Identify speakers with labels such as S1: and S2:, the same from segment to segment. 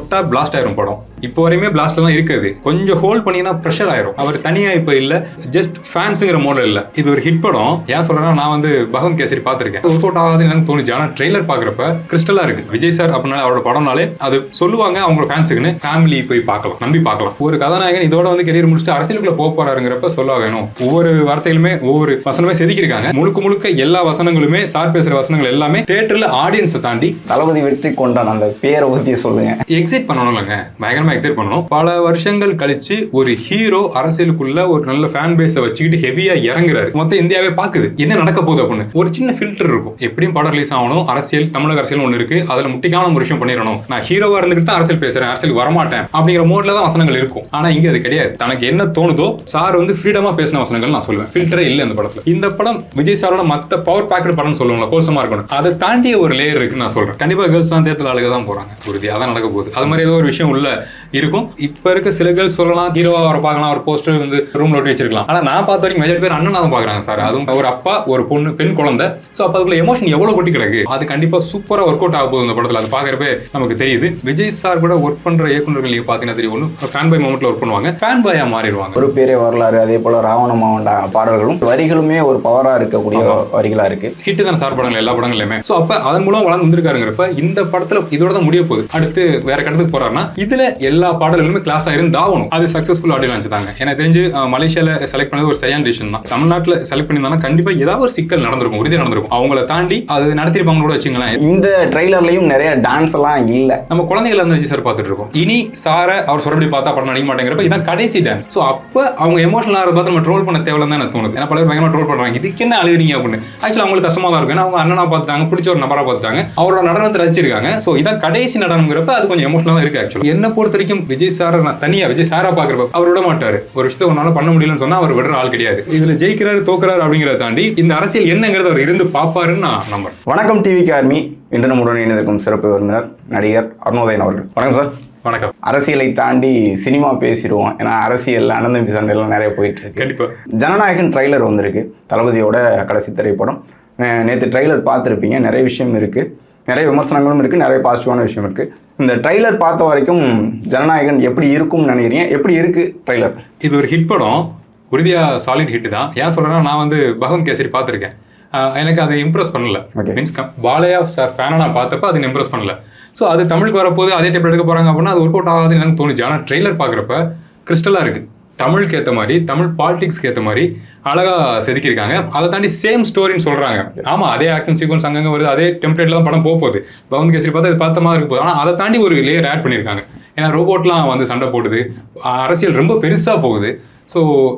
S1: தொட்டால் பிளாஸ்ட் ஆயிரும் படம். இப்போ வரையுமே பிளாஸ்ட்ல தான் இருக்குது. கொஞ்சம் ஹோல்ட் பண்ணீங்கன்னா ப்ரெஷர் ஆயிரும். அவர் தனியா இப்போ இல்ல ஜஸ்ட் ஃபேன்ஸுங்கிற மோடல் இல்ல. இது ஒரு ஹிட் படம். ஏன் சொல்றேன்னா நான் வந்து பகவன் கேசரி பார்த்திருக்கேன். ஒர்க் அவுட் ஆகாதுன்னு எனக்கு தோணுச்சு. ஆனா ட்ரெய்லர் பாக்குறப்ப கிறிஸ்டலா இருக்கு. விஜய் சார் அப்படின்னா அவரோட படம்னாலே அது சொல்லுவாங்க அவங்க ஃபேன்ஸுக்குன்னு ஃபேமிலி போய் பார்க்கலாம். நம்பி பார்க்கலாம். ஒரு கதாநாயகன் இதோட வந்து கெரியர் முடிச்சுட்டு அரசியலுக்குள்ள போக போறாருங்கிறப்ப சொல்ல வேணும். ஒவ்வொரு வார்த்தையிலுமே ஒவ்வொரு வசனமே செதுக்கியிருக்காங்க. முழுக்க முழுக்க எல்லா வசனங்களுமே சார் பேசுற வசனங்கள் எல்லாமே தேட்டர்ல ஆடியன்ஸை தாண்டி
S2: தளபதி வெற்றி கொண்டான் அந்த பேரை பத்தி சொல்லுங்க.
S1: எக்ஸைட் பண்ணணும்லங்க பயங்கரமா எக்ஸைட் பண்ணணும். பல வருஷங்கள் கழிச்சு ஒரு ஹீரோ அரசியலுக்குள்ள ஒரு நல்ல ஃபேன் பேஸை வச்சுக்கிட்டு ஹெவியா இறங்குறாரு. மொத்த இந்தியாவே பாக்குது. என்ன நடக்க போகுது அப்படின்னு. ஒரு சின்ன ஃபில்டர் இருக்கும். எப்படியும் படம் ரிலீஸ் ஆகணும். அரசியல் தமிழக அரசியல் ஒன்று இருக்கு. அதுல முட்டிக்கான ஒரு விஷயம் பண்ணிடணும். நான் ஹீரோவா இருந்துகிட்டு தான் அரசியல் பேசுறேன். அரசியல் வரமாட்டேன். அப்படிங்கிற மோட்ல தான் வசனங்கள் இருக்கும். ஆனா இங்க அது கிடையாது. தனக்கு என்ன தோணுதோ சார் வந்து ஃப்ரீடமா பேசின வசனங்கள் நான் சொல்லுவேன். ஃபில்டரே இல்லை இந்த படத்துல. இந்த படம் விஜய் சாரோட மத்த பவர் பேக்கெட் படம் சொல்லுவாங்க கோல்சமா இருக்கணும். அதை தாண்டிய ஒரு லேயர் இருக்குன்னு நான் சொல்றேன். கண்டிப்பா கேர்ள்ஸ்லாம் தேட்டர் அழக தான் போறாங்க. உறுதியாக தான் நடக்க போகுது. அது மாதிரி ஏதோ ஒரு விஷயம் உள்ள இருக்கும். இப்ப இருக்க சில கேர்ள்ஸ் சொல்லலாம் ஹீரோவா வர பார்க்கலாம் ஒரு போஸ்டர் வந்து ரூம்ல ஒட்டி வச்சிருக்கலாம். ஆனா நான் பார்த்த வரைக்கும் மெஜர் பேர் அண்ணனா தான் பாக்குறாங்க சார் அதுவும் ஒரு அப்பா ஒரு பொண்ணு பெண் குழந்தை. சோ அப்ப அதுக்குள்ள எமோஷன் எவ்வளவு கொட்டி கிடக்கு? அது கண்டிப்பா சூப்பரா ஒர்க் அவுட் ஆக போகுது இந்த படத்துல. அது பாக்குறப்ப நமக்கு தெரியுது. விஜய் சார் கூட ஒர்க் பண்ற இயக்குநர்கள் நீங்க பாத்தீங்கன்னா தெரியும். ஒன்று ஃபேன் பை மொமெண்ட்ல ஒர்க் பண்ணுவாங்க. ஃபேன் பாயா மாறிடுவாங்க.
S2: ஒரு பேரே வரலாறு அதே போல ராவண மாவண்ட பாடல்களும் வரிகளுமே ஒரு பவரா இருக்கக்கூடிய வரிகளா இருக்கு.
S1: ஹிட் தான் சார் படங்கள் எல்லா படங்கள்லையுமே. சோ அப்ப அதன் மூலம் வளர்ந்து வந்திருக்காருங்கிறப்ப இந்த படத்துல இதோட தான் முடிய போகுது. அடுத்து வேற கட்டத்துக்கு போறாருன்னா இதுல எல்லா பாடல்களுமே கிளாஸா இருந்தாகணும். அது சக்சஸ்ஃபுல் ஆடியோ லான்ச் தாங்க எனக்கு தெரிஞ்சு அஹ், மலேசியால செலக்ட் பண்ணது ஒரு சரியான டிசிஷன் தான். தமிழ்நாட்டுல செலக்ட் பண்ணியிருந்தாங்கன்னா கண்டிப்பா ஏதாவது ஒரு சிக்கல் நடந்திருக்கும் உறுதி நடந்திருக்கும். அவங்கள தாண்டி அது நடத்திருப்பாங்க கூட வச்சுங்களேன்.
S2: இந்த ட்ரெய்லர்லயும் நிறைய டான்ஸ் எல்லாம் இல்ல.
S1: நம்ம குழந்தைகள் அந்த சார் பார்த்துட்டு இருக்கோம். இனி சாரை அவர் சொல்றபடி பார்த்தா படம் நடிக்க மாட்டேங்கிறப்ப இதான் கடைசி டான்ஸ் ஸோ அப்போ அவங்க எமோஷனல் ஆகிறத பார்த்து நம்ம ட்ரோல் பண்ண தேவையில்லை தான் எனக்கு தோணுது. ஏன்னா பல பேர் பயங்கரமா ட்ரோல் பண்றாங்க. இதுக்கு என்ன அழுகுறீங்க அப்படின்னு. ஆக்சுவலி அவங்களுக்கு கஷ்டமா தான் இருக்கும். ஏன்னா அவங்க அண்ணனா பார்த்துட்டாங்க பிடிச்ச ஒரு நபரா பார்த்துட்டாங்க. அவரோட நடனத்தை ரசிச்சிருக்காங்க. ஸோ இதான் கடைசி நடனங்கிறப்ப அது கொஞ்சம் எமோஷனலாக தான் இருக்கு ஆக்சுவலி என்ன பொறுத்த வரைக்கும் விஜய் சாரை நான் தனியா விஜய் சாரா பார்க்குறப்ப அவர் விட மாட்டாரு. ஒரு விஷயத்தை ஒன்னால பண்ண முடியலன்னு சொன்னா அவர் விடுற ஆள் கிடையாது. இதுல ஜெயிக்கிறாரு தோக்குறாரு அப்படிங்கிறத தாண்டி இந்த அரசியல் என்னங்கிறத அவர் இருந்து பார்ப்பாருன்னு நான் நம்புறேன்.
S2: வணக்கம் டிவிக்கு ஆர்மி. இன்று நம்முடன் இணைந்திருக்கும் சிறப்பு விருந்தினர் நடிகர் அருணோதயன் அவர்கள். வணக்கம் சார்.
S1: வணக்கம்.
S2: அரசியலை தாண்டி சினிமா பேசிடுவோம். ஏன்னா அரசியல் அனந்தம்பி சண்டைலாம் நிறைய போயிட்டு இருக்கு.
S1: கண்டிப்பா.
S2: ஜனநாயகன் ட்ரைலர் வந்திருக்கு. தளபதியோட கடைசி திரைப்படம். நேற்று ட்ரைலர் பார்த்துருப்பீங்க. நிறைய விஷயம் இருக்குது நிறைய விமர்சனங்களும் இருக்குது நிறைய பாசிட்டிவான விஷயம் இருக்குது இந்த ட்ரைலர் பார்த்த வரைக்கும் ஜனநாயகன் எப்படி இருக்கும்னு நினைக்கிறீங்க? எப்படி இருக்குது ட்ரைலர்
S1: இது ஒரு ஹிட் படம். உறுதியா சாலிட் ஹிட் தான். ஏன் சொல்றேன்னா நான் வந்து பகவன் கேசரி பார்த்துருக்கேன். எனக்கு அது இம்ப்ரெஸ் பண்ணல.
S2: Okay.
S1: மீன்ஸ் பாலையா சார் ஃபேனை நான் பார்த்தப்ப அது இம்ப்ரெஸ் பண்ணல. ஸோ அது தமிழுக்கு வரப்போது அதே டைப் எடுக்க போறாங்க அப்படின்னா அது ஒர்க் அவுட் ஆகாதுன்னு எனக்கு தோணுச்சு. ஆனால் ட்ரெய்லர் பார்க்குறப்ப கிறிஸ்டலாக இருக்கு. தமிழுக்கு ஏற்ற மாதிரி தமிழ் பாலிடிக்ஸ்க்கு ஏற்ற மாதிரி அழகாக செதுக்கியிருக்காங்க. அதை தாண்டி சேம் ஸ்டோரின்னு சொல்கிறாங்க ஆமாம் அதே ஆக்ஷன் சீக்வன்ஸ் அங்கங்க வருது அதே டெம்ப்ளேட்டில் தான் படம் போக போகுது. பவன் கேசரி பார்த்தா அது பார்த்த மாதிரி போகுது. ஆனால் அதை தாண்டி ஒரு லேயர் ஆட் பண்ணியிருக்காங்க. ஏன்னா ரோபோட்லாம் வந்து சண்டை போடுது. அரசியல் ரொம்ப பெருசாக போகுது. ஸோ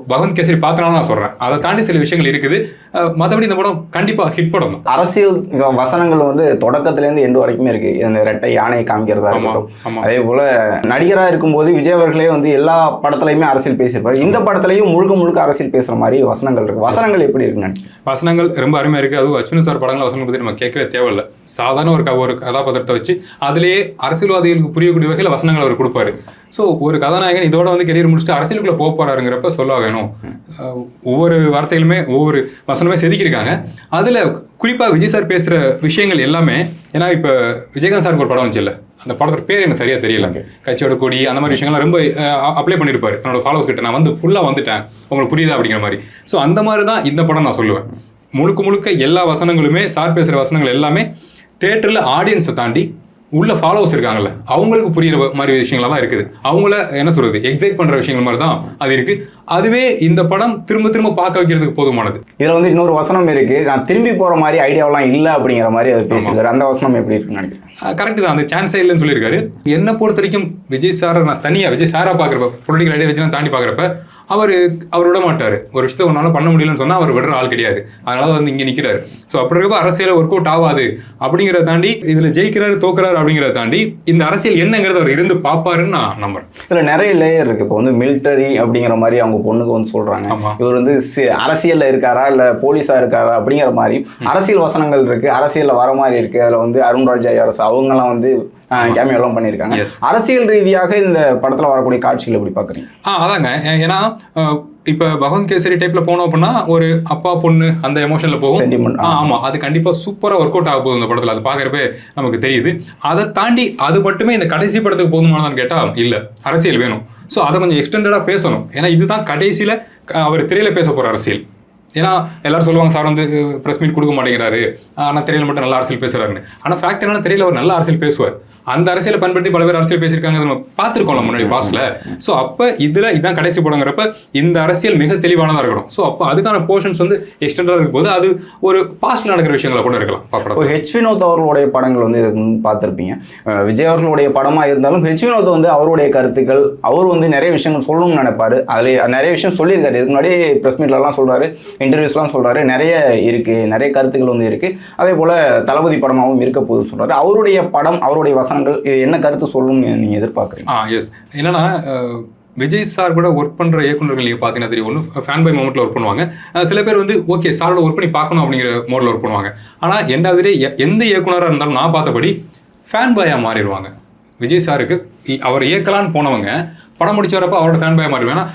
S1: பகவந்த் கேசரி பார்த்தனால நான் சொல்றேன். அதை தாண்டி சில விஷயங்கள் இருக்குது. மத்தபடி இந்த படம் கண்டிப்பா ஹிட் படம்
S2: அரசியல் வசனங்கள் வந்து தொடக்கத்துலேருந்து எண்டு வரைக்குமே இருக்கு. இந்த ரெட்டை யானையை காமிக்கிறதா இருக்கட்டும். அதே போல நடிகராக இருக்கும்போது விஜய் அவர்களே வந்து எல்லா படத்துலையுமே அரசியல் பேசியிருப்பாரு. இந்த படத்துலையும் முழுக்க முழுக்க அரசியல் பேசுற மாதிரி வசனங்கள் இருக்கு. வசனங்கள் எப்படி இருக்குன்னு
S1: வசனங்கள் ரொம்ப அருமையா இருக்கு. அதுவும் அச்சுனு சார் படங்கள் வசனம் பத்தி நம்ம கேட்கவே தேவையில்ல. சாதாரண ஒரு க- ஒரு கதாபாத்திரத்தை வச்சு அதுலயே அரசியல்வாதிகளுக்கு புரியக்கூடிய வகையில் வசனங்கள் அவர் கொடுப்பாரு. ஸோ ஒரு கதாநாயகன் இதோட வந்து கெரியர் முடிச்சுட்டு அரசியலுக்குள்ள போக போறாருங்கிறப்ப சொல்ல வேணும். ஒவ்வொரு வார்த்தைகளுமே ஒவ்வொரு வசனமே செதுக்கியிருக்காங்க. அதுல குறிப்பா விஜய் சார் பேசுற விஷயங்கள் எல்லாமே ஏன்னா இப்ப விஜயகாந்த் சாருக்கு ஒரு படம் வந்துச்சுல்ல அந்த படத்தோட பேர் எனக்கு சரியா தெரியல. கட்சியோட கொடி அந்த மாதிரி விஷயங்கள்லாம் ரொம்ப அப்ளை பண்ணியிருப்பாரு தன்னோட ஃபாலோவர்ஸ் கிட்ட. நான் வந்து ஃபுல்லா வந்துட்டேன். உங்களுக்கு புரியுதா? அப்படிங்கிற மாதிரி. ஸோ அந்த மாதிரி தான் இந்த படம் நான் சொல்லுவேன். முழுக்க முழுக்க எல்லா வசனங்களுமே சார் பேசுகிற வசனங்கள் எல்லாமே தேட்டரில் ஆடியன்ஸை தாண்டி உள்ள ஃபாலோவர்ஸ் இருக்காங்கல்ல அவங்களுக்கு புரியுற மாதிரி விஷயங்களா தான் இருக்குது. அவங்கள என்ன சொல்றது எக்ஸைட் பண்ற விஷயங்கள் மாதிரி தான் அது இருக்கு. அதுவே இந்த படம் திரும்ப திரும்ப பார்க்க வைக்கிறதுக்கு போதுமானது.
S2: இதுல வந்து இன்னொரு வசனம் இருக்கு. நான் திரும்பி போற மாதிரி ஐடியாவெல்லாம் இல்ல அப்படிங்கிற மாதிரி அது பேசியிருக்காரு. அந்த வசனம் எப்படி இருக்குன்னு நினைக்கிறேன்.
S1: கரெக்ட் தான். அந்த சான்ஸே இல்லைன்னு சொல்லியிருக்காரு. என்னை பொறுத்த வரைக்கும் விஜய் சாரை நான் தனியாக விஜய் சாரா பார்க்குறப்ப பொலிட்டிக்கல் ஐடியா வச்சு நான் தாண்டி பார்க்குறப்ப அவர் அவர் விட மாட்டார். ஒரு விஷயத்தை உன்னால பண்ண முடியலன்னு சொன்னால் அவர் விடுற ஆள் கிடையாது. அதனால தான் வந்து இங்கே நிற்கிறாரு ஸோ அப்படி இருக்கப்ப அரசியல் ஒர்க் அவுட் ஆகாது. அப்படிங்கிறத தாண்டி இதில் ஜெயிக்கிறாரு தோக்குறாரு அப்படிங்கிறத தாண்டி இந்த அரசியல் என்னங்கிறத அவர் இருந்து பார்ப்பாருன்னு நான் நம்புறேன்.
S2: இதுல நிறைய லேயர் இருக்கு. இப்போ வந்து மிலிட்டரி அப்படிங்கிற மாதிரி அவங்க பொண்ணுக்கு வந்து சொல்றாங்க.
S1: ஆமா.
S2: இவர் வந்து அரசியல்ல இருக்காரா இல்ல போலீஸா இருக்காரா அப்படிங்கிற மாதிரி அரசியல் வசனங்கள் இருக்கு. அரசியல்ல வர மாதிரி இருக்கு. அதுல வந்து அருண்ராஜ் ஐஆர்எஸ் அவங்கெல்லாம் வந்து கேமியோ எல்லாம் பண்ணியிருக்காங்க. அரசியல் ரீதியாக இந்த படத்துல வரக்கூடிய காட்சிகள் எப்படி பாக்குறீங்க?
S1: ஆ அதாங்க. ஏன்னா இப்ப பகவந்த் கேசரி டைப்ல போனோம் அப்படின்னா ஒரு அப்பா பொண்ணு அந்த எமோஷன்ல போகும். ஆமா. அது கண்டிப்பா சூப்பரா ஒர்க் அவுட் ஆக போகுது இந்த படத்துல. அது பாக்குறப்ப நமக்கு தெரியுது. அதை தாண்டி அது மட்டுமே இந்த கடைசி படத்துக்கு போதுமானதான்னு கேட்டா இல்ல. அரசியல் வேணும். ஸோ அதை கொஞ்சம் எக்ஸ்டெண்டடா பேசணும். ஏன்னா இதுதான் கடைசியில அவர் திரையில பேச போற அரசியல். ஏன்னா எல்லாரும் சொல்லுவாங்க சார் வந்து ப்ரெஸ் மீட் கொடுக்க மாட்டேங்கிறாரு. ஆனால் திரையில மட்டும் நல்ல அரசியல் பேசுறாருன்னு. ஆனால் ஃபேக்ட் என்னன்னா திரையில அவர் நல்ல அரசியல் பேசுவார். அந்த அரசியலை பயன்படுத்தி பல பேர் அரசியல் பேசியிருக்காங்க. நம்ம பார்த்துருக்கோம்ல முன்னாடி பாஸ்ட்ல ஸோ அப்போ இதில் இதான் கடைசி படங்கிறப்ப இந்த அரசியல் மிக தெளிவானதாக இருக்கணும். ஸோ அப்போ அதுக்கான போர்ஷன்ஸ் வந்து எக்ஸ்டெண்டாக இருக்கும் போது அது ஒரு பாஸ்ட்ல நடக்கிற விஷயங்களை கூட இருக்கலாம். பாப்படம்
S2: ஹெச் வினோத் அவர்களுடைய படங்கள் வந்து இதுக்கு பார்த்துருப்பீங்க. விஜய் அவர்களுடைய படமாக இருந்தாலும் ஹெச் வினோத் வந்து அவருடைய கருத்துக்கள் அவர் வந்து நிறைய விஷயங்கள் சொல்லணும்னு நினைப்பாரு. அதில் நிறைய விஷயம் சொல்லியிருக்காரு. இதுக்கு முன்னாடி ப்ரெஸ் மீட்லலாம் சொல்கிறாரு இன்டர்வியூஸ்லாம் சொல்கிறாரு நிறைய இருக்குது நிறைய கருத்துக்கள் வந்து இருக்குது அதே போல் தளபதி படமாகவும் இருக்க போகுது சொல்கிறாரு அவருடைய படம் அவருடைய வசனங்கள் இது என்ன கருத்து சொல்லணும்னு நீங்கள் எதிர்பார்க்குறீங்க?
S1: ஆ எஸ் என்னன்னா விஜய் சார் கூட ஒர்க் பண்ணுற இயக்குனர்கள் நீங்கள் பார்த்தீங்கன்னா தெரியும். ஒன்று ஃபேன் பை மூமெண்ட்டில் ஒர்க் பண்ணுவாங்க. சில பேர் வந்து ஓகே சாரோட ஒர்க் பண்ணி பார்க்கணும் அப்படிங்கிற மோடில் ஒர்க் பண்ணுவாங்க. ஆனால் எண்டாவது எந்த இயக்குனராக இருந்தாலும் நான் பார்த்தபடி ஃபேன் பாயாக மாறிடுவாங்க. விஜய் சாருக்கு இ- அவர் இயக்கலான்னு போனவங்க படம் முடிச்ச வரப்ப அவரோட ஃபேன் பாயா மாறிடுவேன் ஏன்னா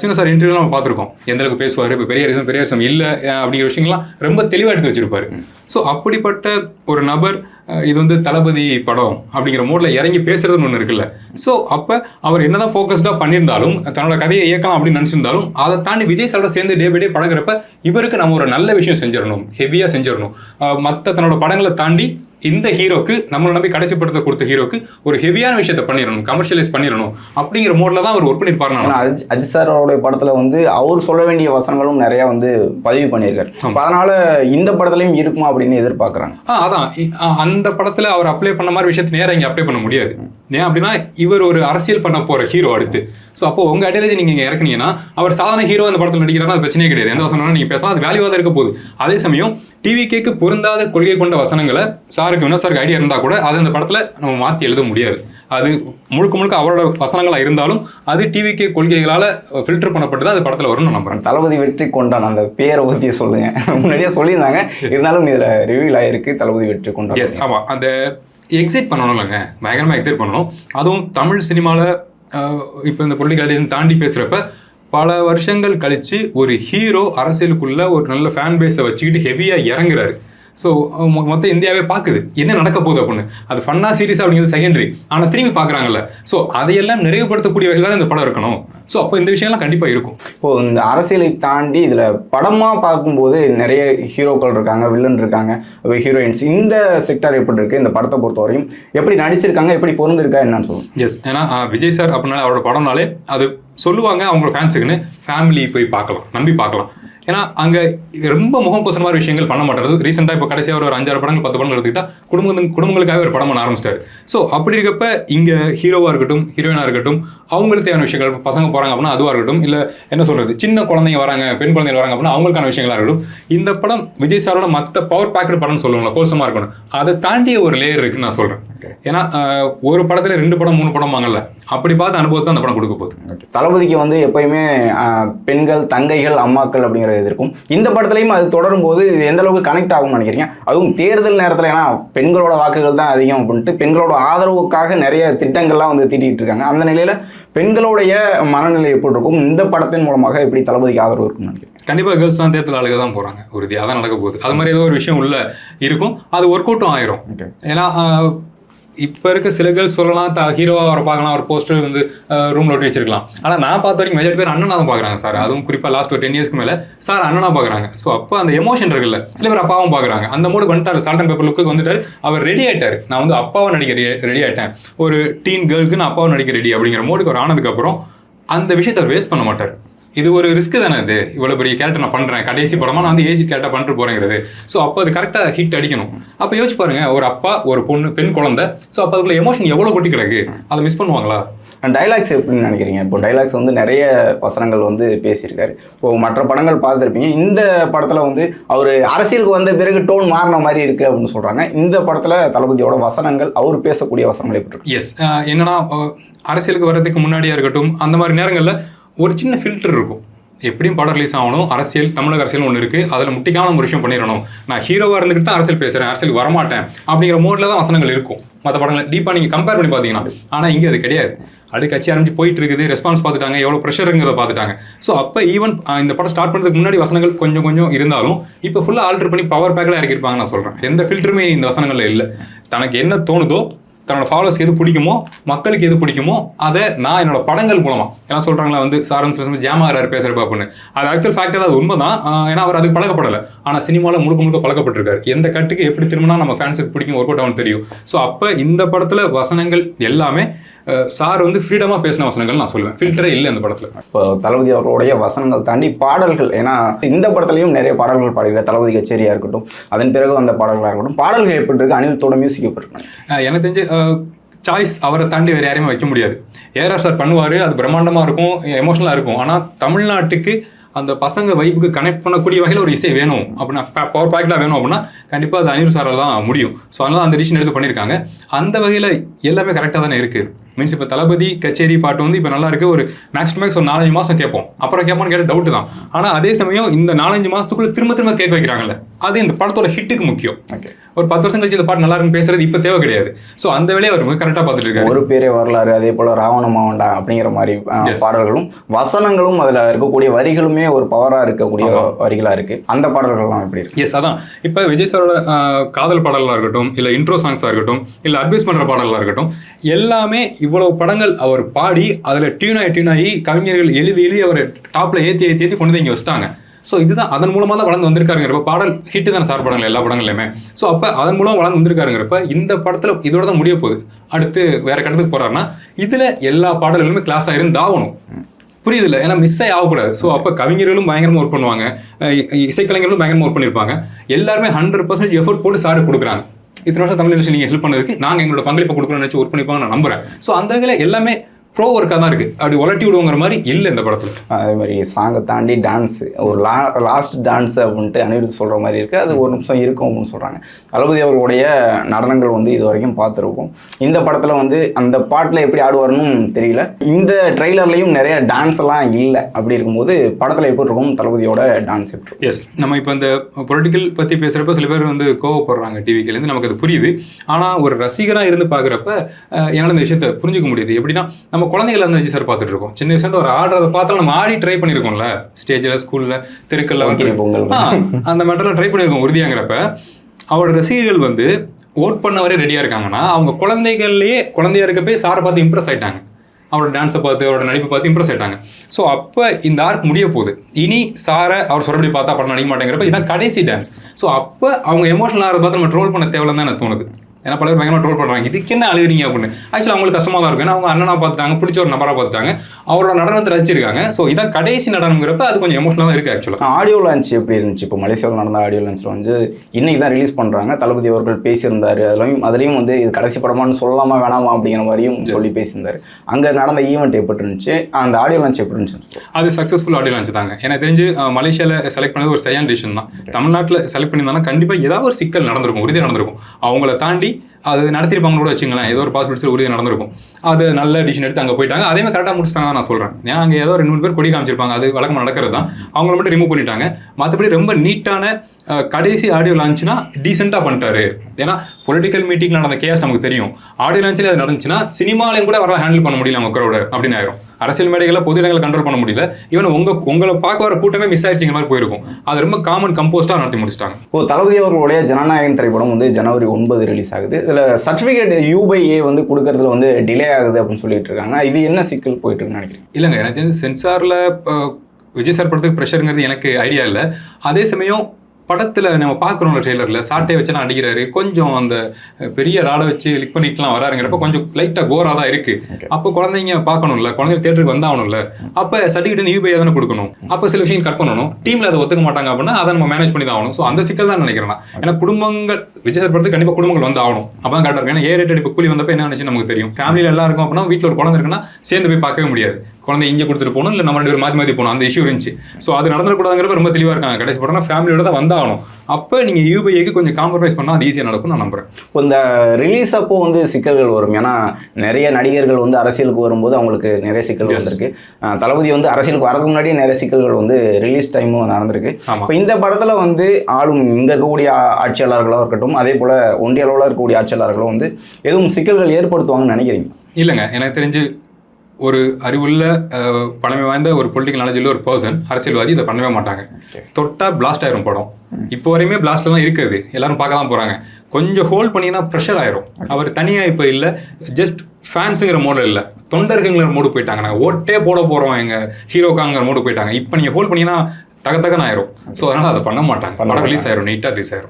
S1: சின்ன சார் இன்டர்வியூ நம்ம பார்த்துருக்கோம். எந்த அளவுக்கு பேசுவார் இப்போ பெரிய ரீசன் பெரிய ரீசன் இல்லை அப்படிங்கிற விஷயங்கள்லாம் ரொம்ப தெளிவாக எடுத்து வச்சிருப்பாரு. ஸோ அப்படிப்பட்ட ஒரு நபர் இது வந்து தளபதி படம் அப்படிங்கிற மோட்ல இறங்கி பேசுறதுன்னு ஒன்று இருக்குல்ல. ஸோ அப்போ அவர் என்னதான் ஃபோக்கஸ்டாக பண்ணியிருந்தாலும் தன்னோட கதையை இயக்கலாம் அப்படின்னு நினச்சிருந்தாலும் அதை தாண்டி விஜய் சாரோட சேர்ந்து டே பை டே பழகுறப்ப இவருக்கு நம்ம ஒரு நல்ல விஷயம் செஞ்சிடணும் ஹெவியாக செஞ்சிடணும். மற்ற தன்னோட படங்களை தாண்டி இந்த ஹீரோக்கு நம்மளை நம்பி கடைசி படத்தை கொடுத்த ஹீரோக்கு ஒரு ஹெவியான விஷயத்தை பண்ணிடணும் கமர்ஷியலைஸ் பண்ணிடணும் அப்படிங்கிற மோட்ல தான் அவர் ஒர்க் பண்ணியிருப்பாரு
S2: அஜி அஜித் சார் அவருடைய படத்துல வந்து அவர் சொல்ல வேண்டிய வசனங்களும் நிறைய வந்து பதிவு பண்ணியிருக்காரு. அதனால இந்த படத்துலயும் இருக்குமா அப்படின்னு எதிர்பார்க்கறாங்க.
S1: ஆ அதான். அந்த படத்துல அவர் அப்ளை பண்ண மாதிரி விஷயத்தை நேரா இங்க அப்ளை பண்ண முடியாது. ஏன் அப்படின்னா இவர் ஒரு அரசியல் பண்ண போற ஹீரோ அடுத்து. ஸோ அப்போ உங்க ஐடியாலஜி நீங்க இங்க இறக்குனீங்கன்னா அவர் சாதாரண ஹீரோ அந்த படத்துல நடிக்கிறாருன்னா அது பிரச்சனையே கிடையாது. எந்த வசனம் நீங்க பேசலாம். அது வேல்யூவாக இருக்க போகுது. அதே சமயம் டிவி கேக்கு பொருந்தாத கொள்கை கொண்ட வசனங்களை சாருக்கு வினோத் சாருக்கு ஐடியா இருந்தா கூட அது அந்த படத்துல நம்ம மாத்தி எழுத முடியாது. அது முழுக்க முழுக்க அவரோட வசனங்களா இருந்தாலும் அது டிவி கே கொள்கைகளால ஃபில்டர் பண்ணப்பட்டு தான் அது படத்துல வரும்னு நம்புறேன்.
S2: தளபதி வெற்றி கொண்டான். அந்த பேரை பத்தி சொல்லுங்க. முன்னாடியே சொல்லியிருந்தாங்க. இருந்தாலும் இதுல ரிவீல் ஆயிருக்கு தளபதி வெற்றி கொண்டான்.
S1: எஸ் ஆமாம் அந்த எக்ஸைட் பண்ணணும்லங்க. பயங்கரமாக எக்ஸைட் பண்ணணும். அதுவும் தமிழ் சினிமாவில் இப்போ இந்த பொலிட்டிக்கல் தாண்டி பேசுகிறப்ப பல வருஷங்கள் கழித்து ஒரு ஹீரோ அரசியலுக்குள்ளே ஒரு நல்ல ஃபேன் பேஸை வச்சுக்கிட்டு ஹெவியாக இறங்குறாரு. ஸோ மொத்த இந்தியாவே பார்க்குது என்ன நடக்க போகுது அப்படின்னு. அது ஃபன்னா சீரியஸ் அப்படிங்கிறது செகண்டரி ஆனால் திரும்பி பார்க்குறாங்கல்ல ஸோ அதையெல்லாம் நிறைவுபடுத்தக்கூடிய வகையில் தான் இந்த படம் இருக்கணும். ஸோ அப்போ இந்த விஷயம்லாம் கண்டிப்பாக இருக்கும்.
S2: இப்போ இந்த அரசியலை தாண்டி இதுல படமா பார்க்கும்போது நிறைய ஹீரோக்கள் இருக்காங்க வில்லன் இருக்காங்க ஹீரோயின்ஸ் இந்த செக்டர் எப்படி இருக்கு? இந்த படத்தை பொறுத்தவரையும் எப்படி நடிச்சிருக்காங்க எப்படி பொருந்திருக்கா என்னன்னு சொல்லுங்க.
S1: எஸ் ஏன்னா விஜய் சார் அப்படின்னாலே அவரோட படம்னாலே அது சொல்லுவாங்க அவங்களோட ஃபேன்ஸுக்குன்னு ஃபேமிலி போய் பார்க்கலாம் நம்பி பார்க்கலாம். ஏன்னா அங்கே ரொம்ப முகம் பூசுற மாதிரி விஷயங்கள் பண்ண மாட்டாரு. ரீசெண்டாக இப்போ கடைசியாக ஒரு அஞ்சாறு படங்கள் பத்து படங்கள் எடுத்துக்கிட்டா குடும்பங்கள் குடும்பங்களுக்காக ஒரு படம் பண்ண ஆரம்பிச்சிட்டாரு. ஸோ அப்படி இருக்கப்ப இங்கே ஹீரோவாக இருக்கட்டும் ஹீரோயினாக இருக்கட்டும் அவங்களுக்கு தேவையான விஷயங்கள் பசங்க போகிறாங்க அப்படின்னா அதுவாக இருக்கட்டும் இல்லை என்ன சொல்கிறது சின்ன குழந்தைங்க வராங்க பெண் குழந்தைங்க வராங்க அப்படின்னா அவங்களுக்கான விஷயங்களா இருக்கட்டும் இந்த படம் விஜய் சாரோட மற்ற பவர் பேக்கெட் படம்னு சொல்லுவாங்களா கோசமாக இருக்கணும். அதை தாண்டிய ஒரு லேயர் இருக்குன்னு நான் சொல்கிறேன் ஏன்னா ஒரு படத்துல ரெண்டு படம் மூணு படம் வாங்கல. அப்படி பார்த்த அனுபவத்தை அந்த படம் கொடுக்க போகுது.
S2: தளபதிக்கு வந்து எப்பயுமே பெண்கள் தங்கைகள் அம்மாக்கள் அப்படிங்கிறது இருக்கும். இந்த படத்துலையும் அது தொடரும் போது இது எந்த அளவுக்கு கனெக்ட் ஆகும்னு நினைக்கிறீங்க? அதுவும் தேர்தல் நேரத்தில் ஏன்னா பெண்களோட வாக்குகள் தான் அதிகம் அப்படின்ட்டு பெண்களோட ஆதரவுக்காக நிறைய திட்டங்கள்லாம் வந்து தீட்டிட்டு இருக்காங்க. அந்த நிலையில பெண்களுடைய மனநிலை எப்படி இருக்கும்? இந்த படத்தின் மூலமாக எப்படி தளபதிக்கு ஆதரவு இருக்கும்னு நினைக்கிறீங்க?
S1: கண்டிப்பா கேர்ள்ஸ்லாம் தேர்தல் ஆளுக தான் போறாங்க. உறுதி அதான் நடக்க போகுது. அது மாதிரி ஏதோ ஒரு விஷயம் உள்ள இருக்கும். அது ஒர்க் அவுட்டும் ஆயிரும். ஏன்னா இப்போ இருக்க சில கேர்ள்ஸ் சொல்லலாம் த ஹீரோவாக வர பார்க்கலாம் ஒரு போஸ்டர் வந்து ரூமில் ஒட்டி வச்சிருக்கலாம். ஆனால் நான் பார்த்த வரைக்கும் மெஜாரிட்டி பேர் அண்ணனாக தான் பார்க்குறாங்க சார் அதுவும் குறிப்பாக லாஸ்ட் ஒரு டென் இயர்ஸ்க்கு மேலே சார் அண்ணனாக பார்க்குறாங்க. ஸோ அப்போ அந்த எமோஷன் இருக்குல்ல சில பேர் அப்பாவும் பார்க்குறாங்க. அந்த மூடு வந்துட்டார். சால்ட் அண்ட் பேப்பர் லுக்கு வந்துட்டாரு. அவர் ரெடி ஆகிட்டார் நான் வந்து அப்பாவும் நடிக்க ரெடி ஆகிட்டேன் ஒரு டீன் கேர்ளுக்கு நான் அப்பாவும் நடிக்க ரெடி அப்படிங்கிற மூடுக்கு ஒரு ஆனதுக்கப்புறம் அந்த விஷயத்தை அவர் வேஸ்ட் பண்ண மாட்டார். இது ஒரு ரிஸ்க் தானே இது? இவ்வளோ பெரிய கேரக்டர் நான் பண்ணுறேன் கடைசி படமா நான் வந்து ஏஜ் கேரக்டர் பண்ணிட்டு போறேங்கிறது. ஸோ அப்போ அது கரெக்டாக ஹிட் அடிக்கணும். அப்போ யோசிச்சு பாருங்க ஒரு அப்பா ஒரு பொண்ணு பெண் குழந்தை. ஸோ அப்போ அதுக்குள்ள எமோஷன் எவ்வளோ கொட்டி கிடக்கு? அதை மிஸ் பண்ணுவாங்களா?
S2: டைலாக்ஸ் எப்படின்னு நினைக்கிறீங்க? இப்போ டைலாக்ஸ் வந்து நிறைய வசனங்கள் வந்து பேசியிருக்காரு. இப்போ மற்ற படங்கள் பார்த்துருப்பீங்க. இந்த படத்தில் வந்து அவர் அரசியலுக்கு வந்த பிறகு டோன் மாறின மாதிரி இருக்கு அப்படின்னு சொல்றாங்க. இந்த படத்தில் தளபதியோட வசனங்கள் அவர் பேசக்கூடிய வசனங்கள் எப்படி
S1: எஸ் என்னன்னா அரசியலுக்கு வர்றதுக்கு முன்னாடியா இருக்கட்டும் அந்த மாதிரி நேரங்களில் ஒரு சின்ன ஃபில்டர் இருக்கும். எப்படியும் படம் ரிலீஸ் ஆகணும். அரசியல் தமிழக அரசியல் ஒன்று இருக்குது அதில் முட்டிக்கான ஒரு விஷயம் பண்ணிடணும். நான் ஹீரோவாக இருந்துக்கிட்டு தான் அரசியல் பேசுகிறேன் அரசியல் வரமாட்டேன். அப்படிங்கிற மோடில் தான் வசனங்கள் இருக்கும். மற்ற படங்கள் டீப்பாக நீங்கள் கம்பேர் பண்ணி பார்த்தீங்கன்னா ஆனால் இங்கே அது கிடையாது. அது கட்சி ஆரம்பிச்சு போயிட்டு இருக்குது ரெஸ்பான்ஸ் பார்த்துட்டாங்க எவ்வளோ ப்ரெஷருங்கிறத பார்த்துட்டாங்க. ஸோ அப்போ ஈவன் இந்த படம் ஸ்டார்ட் பண்ணுறதுக்கு முன்னாடி வசனங்கள் கொஞ்சம் கொஞ்சம் இருந்தாலும் இப்போ ஃபுல்லாக ஆல்டர் பண்ணி பவர் பேக்கில் இறக்கிருப்பாங்க நான் சொல்கிறேன் எந்த ஃபில்டருமே இந்த வசனங்களில் இல்லை. தனக்கு என்ன தோணுதோ தன்னோட ஃபாலோவர்ஸ் எது பிடிக்குமோ மக்களுக்கு எது பிடிக்குமோ அதை நான் என்னோட படங்கள் மூலமா ஏன்னா சொல்றாங்களா வந்து சாரன் சில ஜாமாகிறார் பேசுகிறப்ப அப்படின்னு. அது ஆக்சுவல் ஃபேக்டர் அது உண்மை தான் ஏன்னா அவர் அதுக்கு பழக்கப்படலை. ஆனால் சினிமாவில் முழுக்க முழுக்க பழக்கப்பட்டிருக்காரு. எந்த கட்டுக்கு எப்படி திரும்பினா நம்ம ஃபேன்ஸுக்கு பிடிக்கும் ஒர்க் அவுட் ஆகும் தெரியும். ஸோ அப்போ இந்த படத்தில் வசனங்கள் எல்லாமே சார் வந்து ஃப்ரீடமாக பேசின வசனங்கள் நான் சொல்லுவேன் ஃபில்டரே இல்லை இந்த படத்தில்.
S2: இப்போ தளபதி அவர்களுடைய வசனங்கள் தாண்டி பாடல்கள். ஏன்னா இந்த படத்துலையும் நிறைய பாடல்கள் பாடுகிறார். தளபதி கச்சேரியா இருக்கட்டும் அதன் பிறகு வந்த பாடல்களாக இருக்கட்டும் பாடல்கள் எப்படி இருக்கு அனிருத்தோட மியூசிக் எப்படி இருக்கு
S1: எனக்கு தெரிஞ்சு சாய்ஸ் அவரை தாண்டி வேறு யாரையுமே வைக்க முடியாது. ஏஆர் சார் பண்ணுவார் அது பிரம்மாண்டமாக இருக்கும் எமோஷனலாக இருக்கும். ஆனால் தமிழ்நாட்டுக்கு அந்த பசங்க வைப்புக்கு கனெக்ட் பண்ணக்கூடிய வகையில் ஒரு இசை வேணும் அப்படின்னா பவர் பேக்கெட்டாக வேணும் அப்படின்னா கண்டிப்பாக அது அனிருத் சாரால் தான் முடியும். ஸோ அதனால அந்த டிசிஷன் எடுத்து பண்ணியிருக்காங்க. அந்த வகையில் எல்லாமே கரெக்டாக தானே இருக்குது மீன்ஸ் இப்போ தளபதி கச்சேரி பாட்டு வந்து இப்போ நல்லா இருக்கு ஒரு மேக்ஸ் மேக்ஸ் ஒரு நாலஞ்சு மாதம் கேட்போம். அப்புறம் கேட்போம்னு கேட்ட டவுட் தான். ஆனால் அதே சமயம் இந்த நாலஞ்சு மாதத்துக்குள்ள திரும்ப திரும்ப கேட்க வைக்கிறாங்கல்ல அது இந்த படத்தோட ஹிட்டுக்கு முக்கியம்.
S2: ஓகே
S1: ஒரு பத்து வருஷம் கழிச்சு இந்த பாட்டு நல்லா இருக்குன்னு பேசுறது இப்போ தேவை கிடையாது. ஸோ அந்த வேலையை அவர் கரெக்டாக பார்த்துட்டு இருக்காரு.
S2: ஒரு பேரே வரலாறு அதே போல ராவண மாவண்டா அப்படிங்கிற மாதிரி. பாடல்களும் வசனங்களும் அதுல இருக்கக்கூடிய வரிகளுமே ஒரு பவரா இருக்கக்கூடிய வரிகளா இருக்கு. அந்த பாடல்கள்லாம் எப்படி இருக்கு?
S1: எஸ் அதான். இப்போ விஜய் சாரோட காதல் பாடலாக இருக்கட்டும் இல்லை இன்ட்ரோ சாங்ஸாக இருக்கட்டும் இல்லை அட்வைஸ் பண்ணுற பாடலாக இருக்கட்டும் எல்லாமே இவ்வளவு படங்கள் அவர் பாடி அதில் டியூன் ஆகி டியூன் ஆகி கவிஞர்கள் எழுதி எழுதி அவர் டாப்பில் ஏற்றி ஏற்றி ஏற்றி கொண்டு வந்து இங்கே வச்சிட்டாங்க. ஸோ இதுதான் அதன் மூலமாக தான் வளர்ந்து வந்திருக்காருங்கிறப்ப பாடல் ஹிட்டு தானே சார் படங்கள் எல்லா படங்கள்லையுமே. ஸோ அப்போ அதன் மூலம் வளர்ந்து வந்திருக்காருங்கிறப்ப இந்த படத்தில் இதோட தான் முடிய போகுது. அடுத்து வேற கட்டத்துக்கு போகிறாருன்னா இதில் எல்லா பாடல்களுமே கிளாஸாக இருந்தாகணும் புரியுதுல்ல? ஏன்னா மிஸ் ஆகக்கூடாது. ஸோ அப்போ கவிஞர்களும் பயங்கரமாக ஒர்க் பண்ணுவாங்க. இ- இசைக்கலைஞர்களும் பயங்கரமாக ஒர்க் பண்ணியிருப்பாங்க எல்லாருமே ஹண்ட்ரட் பர்சன்ட் எஃபர்ட் போட்டு சாரு கொடுக்குறாங்க. இத்தனை வருஷம் தமிழ் இண்டஸ்ட்ரி நீங்கள் ஹெல்ப் பண்ணதுக்கு நாங்கள் எங்களோட பங்களிப்பை கொடுக்கணும்னு நினச்சி ஒர்க் பண்ணிப்பாங்க நான் நம்புறேன். ஸோ அந்த வகையில் எல்லாமே ப்ரோ ஒர்க்காக தான் இருக்குது அப்படி உலட்டி விடுவோங்கிற மாதிரி இல்லை இந்த படத்தில்.
S2: அதே மாதிரி சாங்கை தாண்டி டான்ஸ் ஒரு லா லாஸ்ட் டான்ஸ் அப்படின்ட்டு அனிருத் சொல்ற மாதிரி இருக்கு. அது ஒரு நிமிஷம் இருக்கும் அப்படின்னு சொல்றாங்க. தளபதி அவர்களுடைய நடனங்கள் வந்து இது வரைக்கும் பார்த்துருக்கோம். இந்த படத்துல வந்து அந்த பாட்டில் எப்படி ஆடுவார்னு தெரியல. இந்த ட்ரெய்லர்லையும் நிறைய டான்ஸ் எல்லாம் இல்லை. அப்படி இருக்கும்போது படத்துல எப்படி இருக்கும் தளபதியோட டான்ஸ் எப்படி
S1: எஸ் நம்ம இப்போ இந்த பொலிட்டிக்கல் பற்றி பேசுகிறப்ப சில பேர் வந்து கோவப்படுறாங்க டிவிக்கிலேருந்து நமக்கு அது புரியுது. ஆனால் ஒரு ரசிகராக இருந்து பார்க்குறப்ப என்னால் இந்த விஷயத்தை புரிஞ்சுக்க முடியுது. எப்படின்னா நம்ம குழந்தைகள விஜய் சார் பார்த்துட்டு இருக்கோம். சின்ன வயசுல ஒரு ஆடுறத பார்த்தாலும் நம்ம ஆடி ட்ரை பண்ணியிருக்கோம்ல ஸ்டேஜில் ஸ்கூலில் தெருக்கல்ல வந்து அந்த மேட்டர்லாம் ட்ரை பண்ணியிருக்கோம் உறுதியாங்கிறப்ப. அவரோட ரசிகர்கள் வந்து ஓட் பண்ண வரை ரெடியாக இருக்காங்கன்னா அவங்க குழந்தைகள்லேயே குழந்தையா இருக்கப்பே சாரை பார்த்து இம்ப்ரெஸ் ஆயிட்டாங்க. அவரோட டான்ஸை பார்த்து அவரோட நடிப்பை பார்த்து இம்ப்ரெஸ் ஆயிட்டாங்க. ஸோ அப்போ இந்த ஆர்க் முடிய போகுது. இனி சாரை அவர் சொல்றபடி பார்த்தா படம் நடிக்க மாட்டேங்கிறப்ப இதான் கடைசி டான்ஸ் ஸோ அப்போ அவங்க எமோஷனல் ஆகிறத பார்த்து நம்ம ட்ரோல் பண்ண தேவையில்லைன்னு தான் எனக்கு தோணுது. ஏன்னா பல பேர் பயங்கரமாக ட்ரோல் பண்ணுறாங்க இதுக்கு என்ன அழுகுறீங்க அப்படின்னு. ஆக்சுவலி அவங்களுக்கு கஷ்டமாக தான் இருக்கும். ஏன்னா அவங்க அண்ணனா பார்த்துட்டாங்க பிடிச்ச ஒரு நபராக பார்த்துட்டாங்க. அவரோட நடனத்தை ரசிச்சிருக்காங்க. ஸோ இதான் கடைசி நடனங்கிறப்ப அது கொஞ்சம் எமோஷனலாக தான் இருக்குது ஆக்சுவலாக
S2: ஆடியோ லான்ச் எப்படி இருந்துச்சு? இப்போ மலேசியாவில் நடந்த ஆடியோ லான்ச்சில் வந்து இன்னைக்கு தான் ரிலீஸ் பண்ணுறாங்க தளபதி அவர்கள் பேசியிருந்தாரு. அதுலயும் அதுலேயும் வந்து இது கடைசி படமான்னு சொல்லலாமா வேணாமா அப்படிங்கிற மாதிரியும் சொல்லி பேசியிருந்தாரு. அங்கே நடந்த ஈவெண்ட் எப்படி இருந்துச்சு அந்த ஆடியோ லான்ச் எப்படி இருந்துச்சு
S1: அது சக்ஸஸ்ஃபுல் ஆடியோ லான்ச் தாங்க. எனக்கு தெரிஞ்சு அஹ், மலேசியால செலக்ட் பண்ணது ஒரு சரியான டிசிஷன் தான். தமிழ்நாட்டில் செலக்ட் பண்ணியிருந்தாங்கன்னா கண்டிப்பாக ஏதாவது ஒரு சிக்கல் நடந்திருக்கும் உறுதி நடந்திருக்கும். அவங்கள தாண்டி அது நடத்திருப்பாங்க கூட வச்சுங்களேன். ஏதோ ஒரு பாசிபிலிட்டிஸ் உறுதி நடந்திருக்கும். அது நல்ல டிசிஷன் எடுத்து அங்கே போயிட்டாங்க. அதே மாதிரி கரெக்டாக முடிச்சிட்டாங்க நான் சொல்கிறேன் ஏன்னா அங்கே ஏதோ ரெண்டு மூணு பேர் கொடி காமிச்சிருப்பாங்க. அது வழக்கமாக நடக்கிறது தான். அவங்கள மட்டும் ரிமூவ் பண்ணிட்டாங்க. மற்றபடி ரொம்ப நீட்டான கடைசி ஆடியோ லான்ச்னா டீசெண்டாக பண்ணிட்டாரு. ஏன்னா பொலிட்டிக்கல் மீட்டிங் நடந்த கேஸ் நமக்கு தெரியும். ஆடியோ லான்ச்சில் அது நடந்துச்சுன்னா சினிமாலையும் கூட வரலாம் ஹேண்டில் பண்ண முடியல அவங்க அப்படின்னு ஆயிரும். அரசியல் மேடைகளை பொது இடங்களை கண்ட்ரோல் பண்ண முடியல. ஈவன் உங்க உங்களை பார்க்க வர கூட்டமே மிஸ் ஆயிடுச்சுங்க மாதிரி போயிருக்கும். அது ரொம்ப காமன் கம்போஸ்டா நடத்தி முடிச்சிட்டாங்க.
S2: இப்போ தளபதி அவர்களுடைய ஜனநாயகன் திரைப்படம் வந்து ஜனவரி ஒன்பது ரிலீஸ் ஆகுது. இதில் சர்டிஃபிகேட் யூ பை ஏ வந்து கொடுக்கறதுல வந்து டிலே ஆகுது அப்படின்னு சொல்லிட்டு இருக்காங்க. இது என்ன சிக்கல் போயிட்டு இருக்குன்னு நினைக்கிறேன்
S1: இல்லைங்க எனக்கு சென்சாரில் விஜய் சார் படத்துக்கு ப்ரெஷருங்கிறது எனக்கு ஐடியா இல்லை. அதே சமயம் படத்தில் நம்ம பார்க்குறோம்ல ட்ரெய்லரில் சாட்டை வச்சு நான் அடிக்கிறாரு. கொஞ்சம் அந்த பெரிய ராடை வச்சு லிக் பண்ணிட்டுலாம் வராருங்கிறப்ப கொஞ்சம் லைட்டாக கோராக தான் இருக்கு. அப்போ குழந்தைங்க பார்க்கணும்ல குழந்தைங்க தேட்டருக்கு வந்தாகணும்ல அப்போ சர்டிஃபிகேட் வந்து யூபிஐ தானே கொடுக்கணும்? அப்போ சில விஷயம் கட் பண்ணணும். டீமில் அதை ஒத்துக்க மாட்டாங்க அப்படின்னா அதை நம்ம மேனேஜ் பண்ணி தான் ஆகணும். ஸோ அந்த சிக்கல் தான் நினைக்கிறேன் நான். ஏன்னா குடும்பங்கள் விஜய் சார் படத்துக்கு கண்டிப்பாக குடும்பங்கள் வந்து ஆகணும். அப்போ தான் கரெக்டாக இருக்கும். ஏன்னா ஏ ரேட்டட் இப்போ கூலி வந்தப்போ என்ன நினச்சி நமக்கு தெரியும். ஃபேமிலியில் எல்லாம் இருக்கும் அப்படின்னா வீட்டில் ஒரு குழந்தை இருக்குன்னா சேர்ந்து போய் பார்க்கவே முடியாது. குழந்தை இங்கே கொடுத்துட்டு போகணும் இல்லை நம்ம ரெண்டு பேரும் மாற்றி மாற்றி போகணும். அந்த இஷ்யூ இருந்துச்சு. ஸோ அது நடந்துக்கூடாதுங்கிறப்ப ரொம்ப தெளிவாக இருக்காங்க. கடைசி படம்னா ஃபேமிலியோட தான் வந்தாகணும். அப்போ நீங்கள் யூபிஐக்கு கொஞ்சம் காம்ப்ரமைஸ் பண்ணால் அது ஈஸியாக நடக்கும் நான் நம்புறேன்.
S2: இப்போ இந்த ரிலீஸ் அப்போ வந்து சிக்கல்கள் வரும். ஏன்னா நிறைய நடிகர்கள் வந்து அரசியலுக்கு வரும்போது அவங்களுக்கு நிறைய சிக்கல் வந்திருக்கு. தளபதி வந்து அரசியலுக்கு வரதுக்கு முன்னாடியே நிறைய சிக்கல்கள் வந்து ரிலீஸ் டைமும் நடந்திருக்கு. இப்போ இந்த படத்துல வந்து ஆளும் இங்க இருக்கக்கூடிய ஆட்சியாளர்களாக இருக்கட்டும் அதே போல ஒன்றிய அளவில் இருக்கக்கூடிய ஆட்சியாளர்களும் வந்து எதுவும் சிக்கல்கள் ஏற்படுத்துவாங்கன்னு நினைக்கிறீங்க?
S1: இல்லைங்க. எனக்கு தெரிஞ்சு ஒரு அறிவுள்ள பழமை வாய்ந்த ஒரு பொலிட்டிக்கல் நாலேஜ் உள்ள ஒரு பர்சன் அரசியல்வாதி இதை பண்ணவே மாட்டாங்க. தொட்டா பிளாஸ்ட் ஆயிரும் படம். இப்போ வரையுமே பிளாஸ்ட்ல தான் இருக்குது. எல்லாரும் பார்க்க தான் போறாங்க. கொஞ்சம் ஹோல்ட் பண்ணினா ப்ரெஷர் ஆயிரும். அவர் தனியா இப்போ இல்லை ஜஸ்ட் ஃபேன்ஸுங்கிற மோடில் இல்லை. தொண்டர்கள்ங்கிற மோடு போயிட்டாங்க. நாங்கள் ஓட்டே போட போறோம் எங்க ஹீரோக்காங்கிற மோடு போயிட்டாங்க. இப்போ நீங்க ஹோல்ட் பண்ணீங்கன்னா தக தகன்னு ஆயிரும் ஸோ அதனால அதை பண்ண மாட்டாங்க. படம் ரிலீஸ் ஆயிரும் நீட்டாக ரிலீஸ் ஆயிரும்.